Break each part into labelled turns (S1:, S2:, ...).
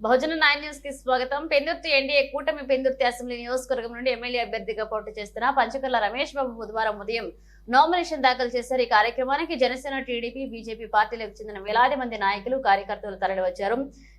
S1: బహుజన nine న్యూస్కి స్వాగతం. Pendurthi NDA కూటమి పెందుర్తి అసెంబ్లీ నియోజకవర్గం నుండి ఎమ్మెల్యే అభ్యర్థిగా పోటీ చేస్తున్న పంచకర్ల రమేష్ బాబు బుధవారం ఉదయం నామినేషన్ దాఖలు చేశారు. ఈ కార్యక్రమానికి జనసేన టీడీపీ బీజేపీ పార్టీలకు చెందిన వేలాది మంది నాయకులు కార్యకర్తలు తరలివచ్చారు.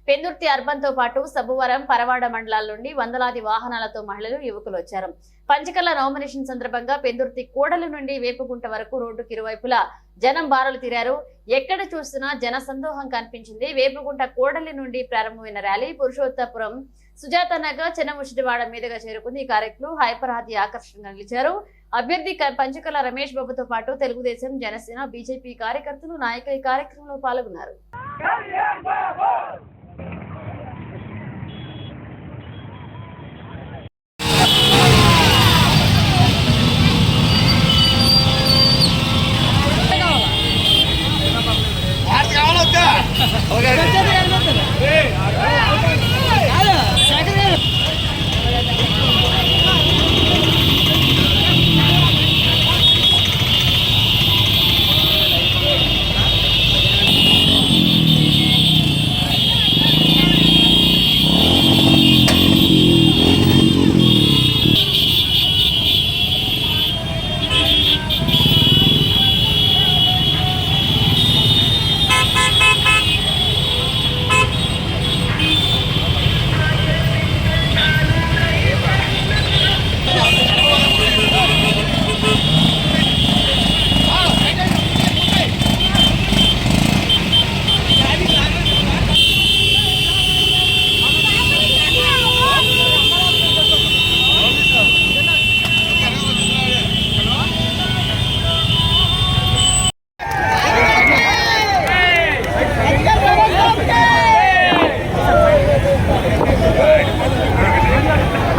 S1: పెందుర్తి అర్బన్తో పాటు సబ్బువరం పరవాడ మండలాల నుండి వందలాది వాహనాలతో మహిళలు యువకులు వచ్చారు. పంచకర్ల నామినేషన్ సందర్భంగా పెందుర్తి కోడలు నుండి వేపుగుంట వరకు రోడ్డుకి ఇరువైపులా జనం బారులు తీరారు. ఎక్కడ చూసినా జన సందోహం కనిపించింది. వేపుగుంట కోడలి నుండి ప్రారంభమైన ర్యాలీ పురుషోత్తపురం సుజాత నగర్ చిన్నముషిడివాడ మీదుగా చేరుకుంది. ఈ కార్యక్రమం హైపర్ ఆకర్షణగా నిలిచారు. అభ్యర్థి క- పంచకల రమేష్ బాబుతో పాటు తెలుగుదేశం జనసేన బీజేపీ కార్యకర్తలు నాయకులు ఈ కార్యక్రమంలో పాల్గొన్నారు.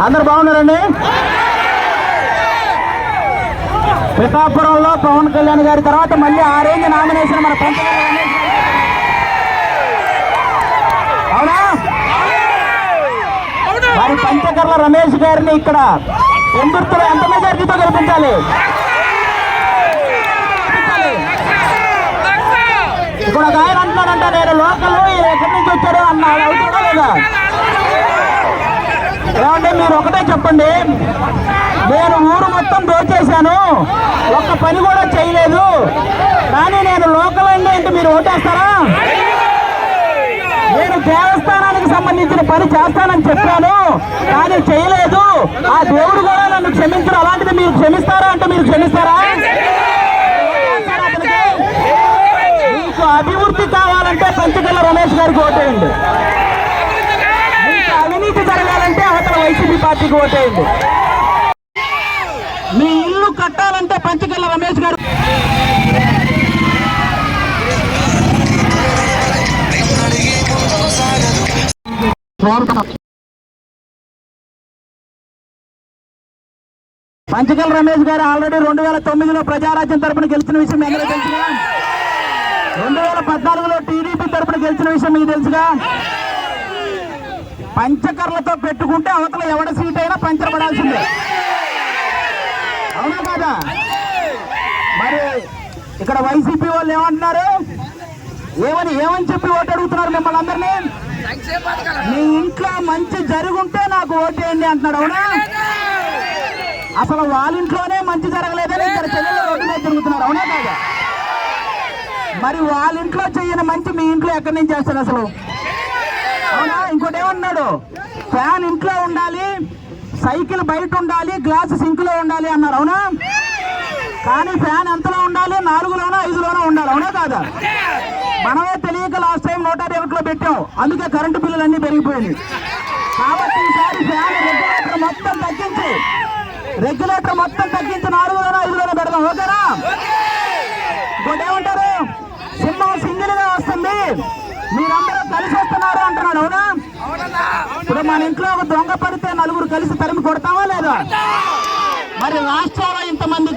S2: అందరు బాగున్నారండి? పిఠాపురంలో పవన్ కళ్యాణ్ గారి తర్వాత మళ్ళీ ఆ రేంజ్ నామినేషన్ మన పంచకర్ల రమేష్ అవునా? మరి పంచకర్ల రమేష్ గారిని ఇక్కడ ఎందుర్తిలో ఎంత మెజార్టీతో గెలిపించాలి? ఇప్పుడు ఒక ఆయన అంటున్నాడంట నేను లోకల్ ఎక్కడి నుంచి వచ్చారు అన్న అవుతుందా లేదా? ఏమంటే మీరు ఒకటే చెప్పండి. నేను ఊరు మొత్తం దోచేశాను. ఒక్క పని కూడా చేయలేదు. కానీ నేను లోకల్ అండి అంటే మీరు ఓటేస్తారా? నేను దేవస్థానానికి సంబంధించిన పని చేస్తానని చెప్పాను కానీ చేయలేదు. ఆ దేవుడు కూడా నన్ను క్షమించడం అలాంటిది మీరు క్షమిస్తారా అంటే మీరు క్షమిస్తారా? మీకు అభివృద్ధి కావాలంటే పంచకల్ల రమేష్ గారికి ఓటేయండి మీకు అవినీతి జరగాలంటే అవతల వైసీపీ పార్టీకి ఓటేయండి. మీ ఇల్లు కట్టాలంటే పంచకల్ల రమేష్ గారు పంచకల్ రమేష్ గారు ఆల్రెడీ రెండు వేల తొమ్మిదిలో ప్రజారాజ్యం తరపున గెలిచిన విషయం ఎందుకు తెలుసుగా? రెండు వేల పద్నాలుగులో టీడీపీ తరపున గెలిచిన విషయం మీకు తెలుసుగా? పంచకర్లతో పెట్టుకుంటే అవతల ఎవడ సీట్ అయినా పంచబడాల్సిందే. అవునా కాదా? మరి ఇక్కడ వైసీపీ వాళ్ళు ఏమంటున్నారు? ఏమని ఏమని చెప్పి ఓటు అడుగుతున్నారు మిమ్మల్ని అందరినీ? మీ ఇంట్లో మంచి జరుగుంటే నాకు ఓటేయండి అంటున్నాడు అవునా? అసలు వాళ్ళ ఇంట్లోనే మంచి జరగలేదని ఇక్కడ చెల్లెలు రోడ్డు మీద తిరుగుతున్నారు అవునా కాదా? మరి వాళ్ళ ఇంట్లో చేయని మంచి మీ ఇంట్లో ఎక్కడి నుంచి చేస్తారు అసలు? అవునా ఇంకోటి ఏమన్నాడు? ఫ్యాన్ ఇంట్లో ఉండాలి సైకిల్ బయట ఉండాలి గ్లాస్ సింక్లో ఉండాలి అన్నారు అవునా? కానీ ఫ్యాన్ ఎంతలో ఉండాలి నాలుగులోనో ఐదులోనో ఉండాలి అవునా కాదా? మనమే తెలియక లాస్ట్ టైం నూట డెబ్బై లో పెట్టాం. అందుకే కరెంటు బిల్లులు అన్ని పెరిగిపోయింది కాబట్టి ఈసారి ఫ్యాన్ రెగ్యులేటర్ మొత్తం తగ్గించి రెగ్యులేటర్ మొత్తం తగ్గించి నాలుగులోనో ఐదులోనో పెడదాం ఓకేనా? ఇంకోటి ఏమంటారు? సింహం సింగిల్గా వస్తుంది. మీరందరూ కలిసి వస్తున్నారు ఇప్పుడు మన ఇంట్లో ఒక దొంగ పడితే నలుగురు కలిసి తరిమి కొడతావా లేదా? మరి రాష్ట్రంలో ఇంతమంది